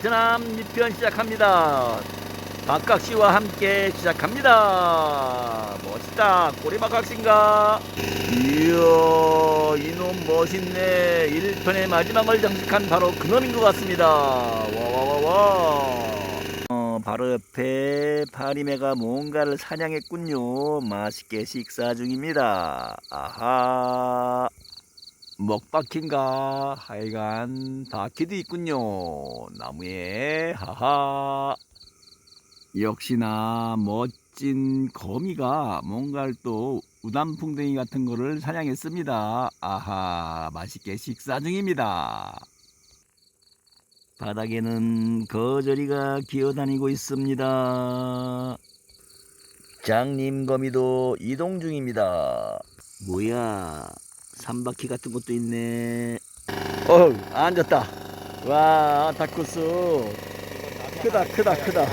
베트남 2편 시작합니다. 박각씨와 함께 시작합니다. 멋있다. 꼬리박각씨인가? 이야, 이놈 멋있네. 1편의 마지막을 장식한 바로 그놈인 것 같습니다. 와와와와. 어, 바로 옆에 파리매가 뭔가를 사냥했군요. 맛있게 식사 중입니다. 아하. 먹바퀴인가? 하여간 바퀴도 있군요. 나무에 하하. 역시나 멋진 거미가 뭔가를 또 우담풍뎅이 같은 거를 사냥했습니다. 아하, 맛있게 식사 중입니다. 바닥에는 거저리가 기어다니고 있습니다. 장님 거미도 이동 중입니다. 뭐야? 삼바퀴 같은 것도 있네. 어, 앉았다. 와, 다쿠스. 크다, 크다, 크다.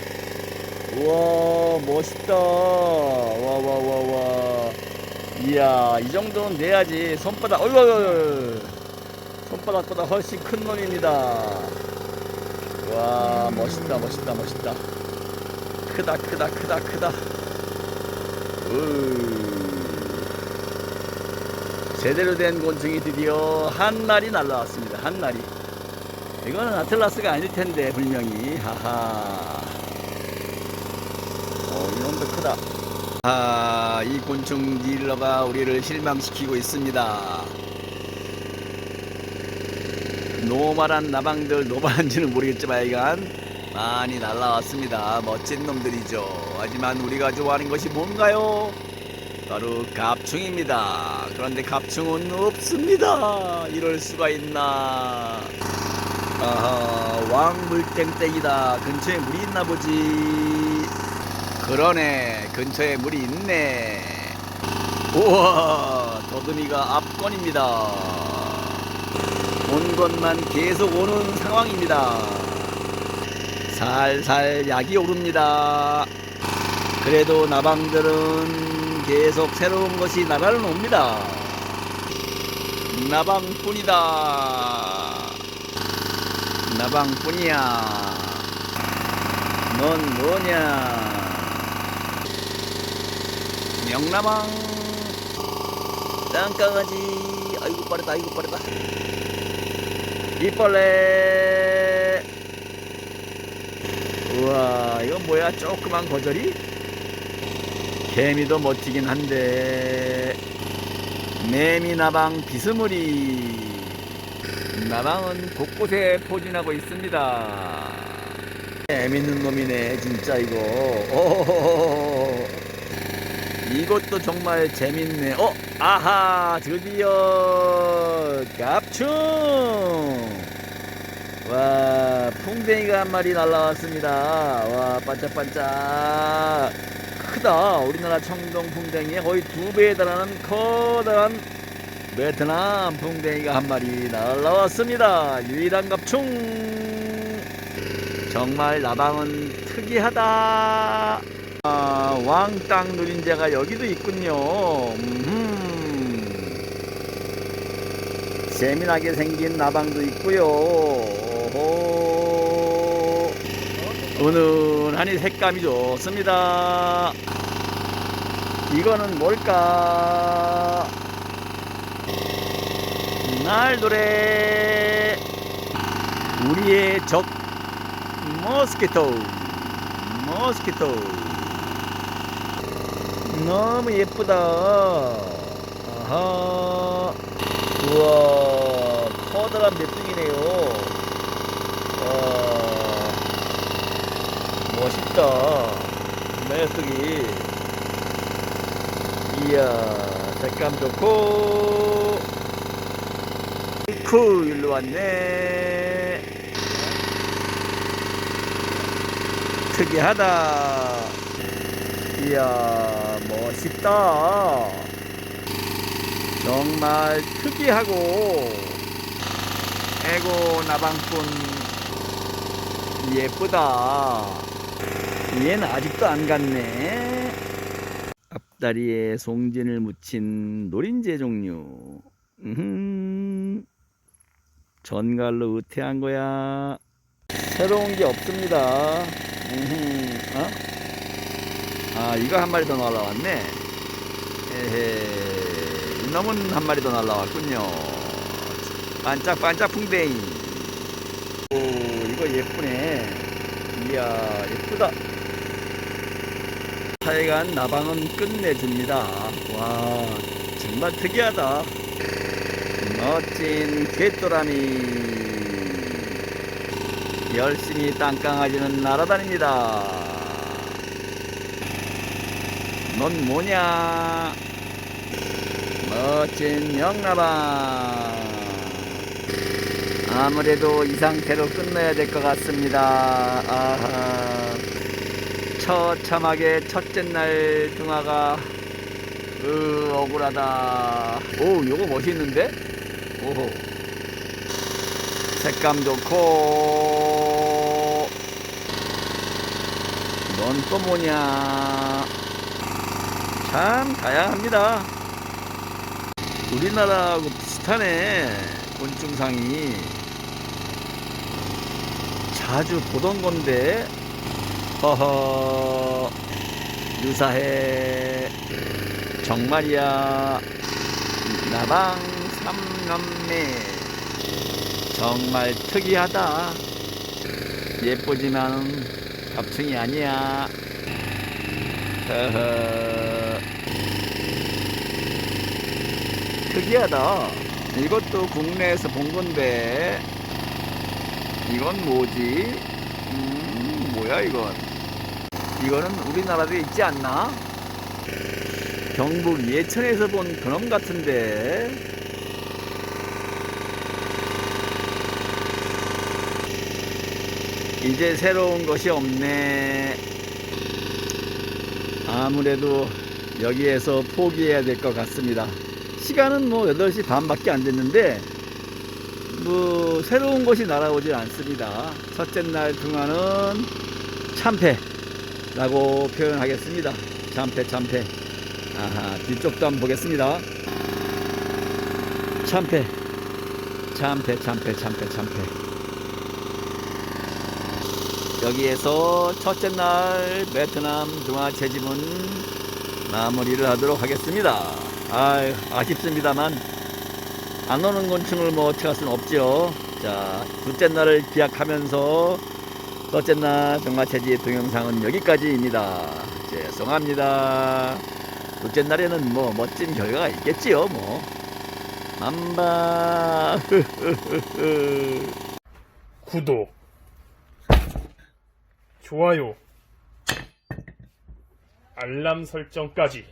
우와, 멋있다. 와, 와, 와, 와. 이야, 이 정도는 내야지. 손바닥, 어이구, 어이구. 손바닥보다 훨씬 큰 놈입니다. 와, 멋있다, 멋있다, 멋있다. 크다, 크다, 크다, 크다. 으. 제대로 된 곤충이 드디어 한 마리 날라왔습니다. 한 마리. 이거는 아틀라스가 아닐 텐데 분명히 하하. 어 이놈도 크다. 아, 이 곤충 딜러가 우리를 실망시키고 있습니다. 노말한 나방들 노말한지는 모르겠지만 이간 많이 날라왔습니다. 멋진 놈들이죠. 하지만 우리가 좋아하는 것이 뭔가요? 바로 갑충입니다. 그런데 갑충은 없습니다. 이럴 수가 있나? 아하, 왕물땡땡이다. 근처에 물이 있나 보지. 그러네, 근처에 물이 있네. 우와, 더듬이가 압권입니다. 온 것만 계속 오는 상황입니다. 살살 약이 오릅니다. 그래도 나방들은 계속 새로운 것이 나라를 옵니다. 나방뿐이다. 나방뿐이야. 넌 뭐냐? 명나방 땅강아지 아이고 빠르다 아이고 빠르다 이빨래 우와 이건 뭐야 조그만 거저리 개미도 멋지긴 한데 매미 나방 비스무리. 나방은 곳곳에 포진하고 있습니다. 재밌는 놈이네 진짜 이거. 오 이것도 정말 재밌네. 어 아하 드디어 갑충! 와 풍뎅이가 한 마리 날라왔습니다. 와 반짝반짝 크다. 우리나라 청동 풍뎅이의 거의 두 배에 달하는 커다란 베트남 풍뎅이가 한 마리 날라왔습니다. 유일한 갑충. 정말 나방은 특이하다. 아, 왕땅 누린자가 여기도 있군요. 음흠. 재미나게 생긴 나방도 있고요. 오호. 은은하니 색감이 좋습니다. 이거는 뭘까? 날도래. 우리의 적 모스키토. 모스키토. 너무 예쁘다. 아하. 우와 커다란 맵둥이네요. 와 멋있다. 녀석이. 이야 색감 좋고. 쿨 일로 왔네. 특이하다. 이야 멋있다. 정말 특이하고. 에고 나방꾼. 예쁘다 얘는 아직도 안 갔네 앞다리에 송진을 묻힌 노린재 종류. 전갈로 으태한 거야 새로운 게 없습니다. 음흠, 어? 아, 이거 한 마리 더 날라왔네. 에헤, 이놈은 한 마리 더 날라왔군요. 반짝반짝 풍뎅이. 오, 이거 예쁘네. 이야, 예쁘다. 하여간 나방은 끝내줍니다. 와, 정말 특이하다. 멋진 개또라미. 열심히 땅강아지는 날아다닙니다. 넌 뭐냐? 멋진 명나방. 아무래도 이 상태로 끝내야 될 것 같습니다. 아하. 처참하게 첫째 날 등화가 으 억울하다. 오, 요거 멋있는데? 오호. 색감 좋고. 넌 또 뭐냐? 참 다양합니다. 우리나라하고 비슷하네. 곤충상이. 자주 보던 건데. 허허. 유사해. 정말이야. 나방 삼남매. 정말 특이하다. 예쁘지만 갑충이 아니야. 허허. 특이하다. 이것도 국내에서 본 건데. 이건 뭐지? 음, 뭐야 이건? 이거는 우리나라에 있지 않나? 경북 예천에서 본 그놈 같은데. 이제 새로운 것이 없네. 아무래도 여기에서 포기해야 될 것 같습니다. 시간은 뭐 8시 반밖에 안 됐는데, 뭐, 새로운 것이 날아오질 않습니다. 첫째 날 등화는 참패라고 표현하겠습니다. 참패, 참패. 아하, 뒤쪽도 한번 보겠습니다. 참패. 참패, 참패, 참패, 참패. 여기에서 첫째 날 베트남 등화 채집은 마무리를 하도록 하겠습니다. 아 아쉽습니다만 안 오는 곤충을 뭐 어떻게 할 수는 없죠. 자, 둘째 날을 기약하면서 첫째 날 채집 동영상은 여기까지입니다. 죄송합니다. 둘째 날에는 뭐 멋진 결과가 있겠지요, 뭐. 맘바. 구독, 좋아요, 알람 설정까지